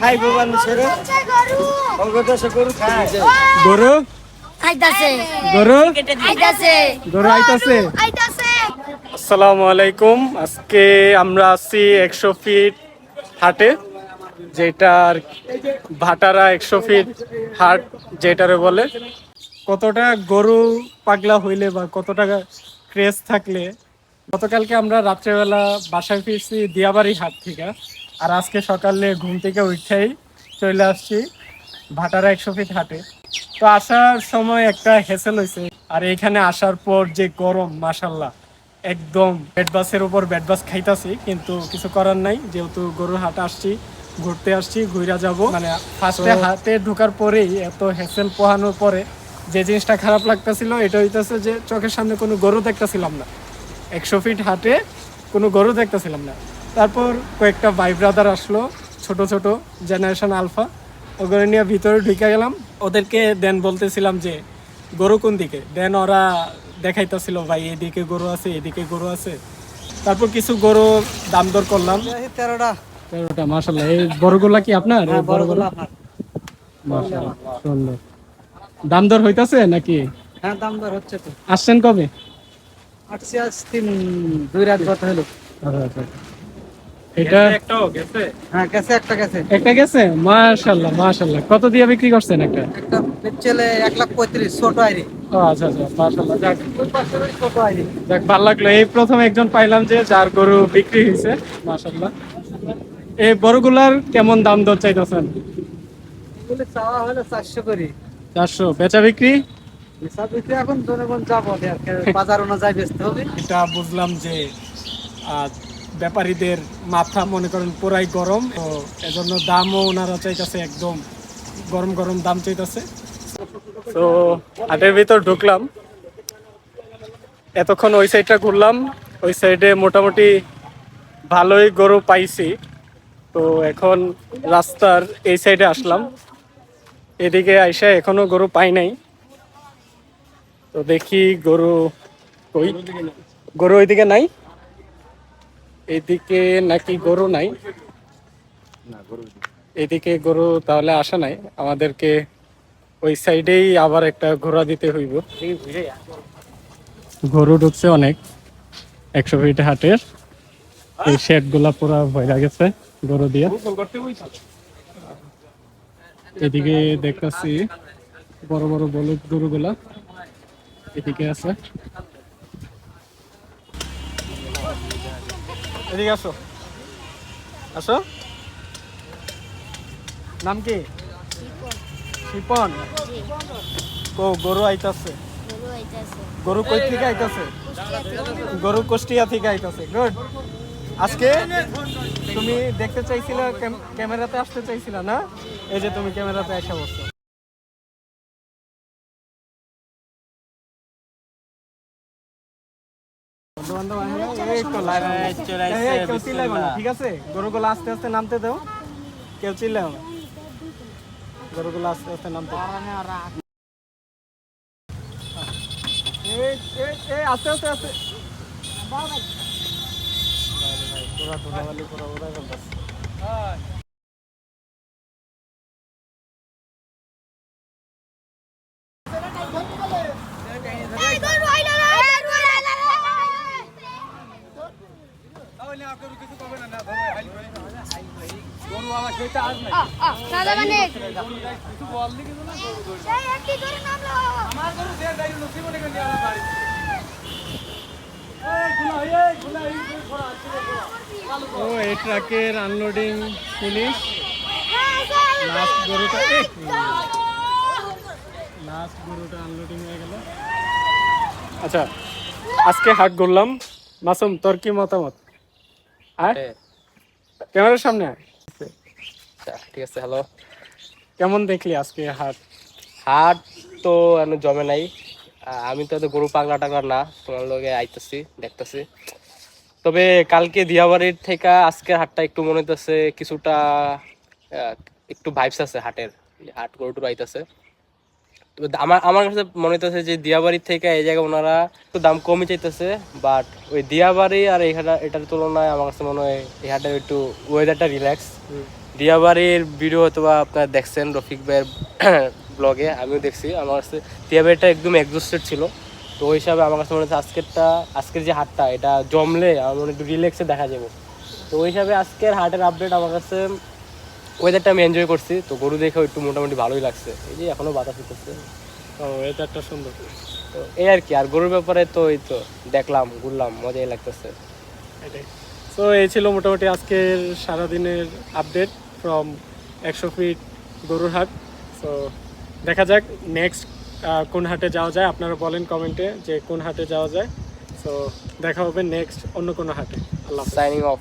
খাইবো মানুষের অঙ্গদেশে গরু খায়। গরু? আইতাছে। গরু? আইতাছে। গরু আইতাছে? আইতাছে। আসসালামু আলাইকুম। আজকে আমরা আছি একশো ফিট হাটে যেটার ভাটারা একশো ফিট হাট যেটারে বলে। কতটা গরু পাগলা হইলে বা কত টাকা ক্রেজ থাকলে গতকালকে আমরা রাত্রেবেলা বাসায় ফিরছি দিয়াবাড়ি হাট থেকে। আর আজকে সকালে ঘুম থেকে উঠেই চলে আসছি ভাটারা একশো ফিট হাটে। তো আসার সময় একটা হেসেল হয়েছে। আর এখানে আসার পর যে গরম মাসাল্লাহ একদম ব্যাট বাসের উপর ব্যাট বাস খাইতাছি কিন্তু কিছু করার নাই। যেহেতু গরুর হাট আসছি ঘুরতে আসছি ঘুরা যাব। মানে ফার্স্টে হাতে ঢোকার পরেই এত হেসেল পোহানোর পরে যে জিনিসটা খারাপ লাগতেছিল এটা হইতেছে যে চোখের সামনে কোনো গরু দেখতেছিলাম না। একশো ফিট হাটে কোনো গরু দেখতেছিলাম না। তারপর কয়েকটা ভাই ব্রাদার আসলো ছোট ছোট জেনারেশন আলফা ওগুলো নিয়ে ভিতরে ঢুকে গেলাম। ওদেরকে দেন বলতেছিলাম যে গরু কোন দিকে? দেন ওরা দেখাইতেছিল ভাই এদিকে গরু আছে এদিকে গরু আছে। তারপর কিছু গরু দাম দর করলাম। তেরোটা। তেরোটা মাসাল্লাহ এই বড়গুলা কি আপনার? এই বড় আপনার। সুন্দর। দাম দর হইতাছে নাকি? হ্যাঁ দাম দর হচ্ছে তো। আসছেন কবে? আটশি আজ তিন দুই রাত গত হলো। এটা? হ্যাঁ গেছে একটা গেছে একটা গেছে মাশাল্লাহ মাশাল্লাহ। কত দিয়ে বিক্রি করছেন একটা? একটা বেচেলে এক লাখ পঁয়ত্রিশ ছোট আইরি আচ্ছা আচ্ছা মাশাল্লাহ। যাক ছোট আইরি যাক ভালো লাগল। এই প্রথম একজন পাইলাম যে যার গরু বিক্রি হয়েছে মাশাল্লাহ। এই বড়গুলার কেমন দাম দর চাইতেছেন? এগুলি চাওয়া হলো চারশো করি। চারশো। বেচা বিক্রি? হিসাব দিতে এখন জনগণ যাব বাজার অনুযায়ী বেচতে হবে। এটা বুঝলাম যে আহ, ব্যাপারীদের মাথা মনে করেন পুরাই গরম, তো এজন্য দামও ওনারা চাইতেছে একদম গরম গরম দাম চাইতেছে। তো হাটের ভিতর ঢুকলাম। এতক্ষণ ওই সাইডটা ঘুরলাম। ওই সাইডে মোটামুটি ভালোই গরু পাইছি। তো এখন রাস্তার এই সাইডে আসলাম। এদিকে আইসা এখনও গরু পাই নাই। তো দেখি গরু কই? গরু ওইদিকে নাই? এদিকে নাকি গরু নাই? এদিকে গরু তাহলে আসা নাই। আমাদেরকে ওই সাইডেই আবার একটা ঘোরা দিতে হইব। গরু ঢুকছে অনেক। একশো ফিট হাটের। এই শেডগুলা পুরা ভয়রা গেছে গরু দিয়ে। এদিকে দেখতেছি বড় বড় বলদ গরুগুলা এদিকে আছে। এদিকে আসো। আসো। নাম কি? শিপন। কো, গরু আইতাছে। গরু কই থেকে আইতাছে? গরু কুষ্টিয়া থেকে আইতাছে। গুড আজকে তুমি দেখতে চাইছিলা ক্যামেরাতে আসতে চাইছিলা না? এই যে তুমি ক্যামেরাতে আসা বসছো। ঠিক আছে গরুগুলো আস্তে আস্তে নামতে দাও কেউ চিল্লাও আস্তে আস্তে নামতে আস্তে আস্তে আস্তে পুরা ধুলাবালি ফেলতাছে। এই গরু আইলা রে গরু আইলা রে দাদা মানে সেই একটি গরু নামলো ও এই ট্রাকের আনলোডিং ফিনিশ হ্যাঁ, লাস্ট গরুটা লাস্ট গরুটা আনলোডিং হয়ে গেল। আচ্ছা আজকে হাট ঘুরলাম। মাসুম তোর কি মতামত? ক্যামেরার সামনে ঠিক আছে হ্যালো কেমন দেখলি আজকে হাট? হাট তো জমে নাই। আমি তো গরু পাগলা টাগলা না তোমার লগে আইতেছি দেখতেছি। তবে কালকে দিয়াবাড়ির থেকে আজকের হাটটা একটু মনে হইতেছে কিছুটা একটু ভাইবস আছে হাটের। হাট গরু টরু আইতেছে। আমার আমার কাছে মনে হইতেছে যে দিয়াবাড়ির থেকে এই জায়গায় ওনারা একটু দাম কমই চাইতেছে বাট ওই দিয়াবাড়ি আর এইখানে এটার তুলনায় আমার কাছে মনে হয় এই হাটের একটু ওয়েদারটা রিল্যাক্স দিয়াবাড়ির ভিডিও হয়তো বা আপনারা দেখছেন রফিক ভাইয়ের ব্লগে আমিও দেখছি। আমার কাছে দিয়াবাড়িটা একদম এক্সস্টেড ছিল। তো ওই হিসাবে আমার কাছে মনে হচ্ছে আজকেরটা আজকের যে হাটটা এটা জমলে আমার মনে একটু রিল্যাক্সে দেখা যাবে। তো ওই হিসাবে আজকের হাটের আপডেট আমার কাছে ওয়েদারটা আমি এনজয় করছি তো গরু দেখেও একটু মোটামুটি ভালোই লাগছে। এই যে এখনও বাতাস ও ওয়েদারটা সুন্দর। তো এই আর কি আর গরুর ব্যাপারে তো এই তো দেখলাম ঘুরলাম মজাই লাগতেছে। এটাই। তো এই ছিল মোটামুটি আজকের সারাদিনের আপডেট ফ্রম একশো ফিট গরুর হাট। তো দেখা যাক নেক্সট কোন হাটে যাওয়া যায়। আপনারা বলেন কমেন্টে যে কোন হাটে যাওয়া যায়। তো দেখা হবে নেক্সট অন্য কোনো হাটে। আল্লাহ। Signing off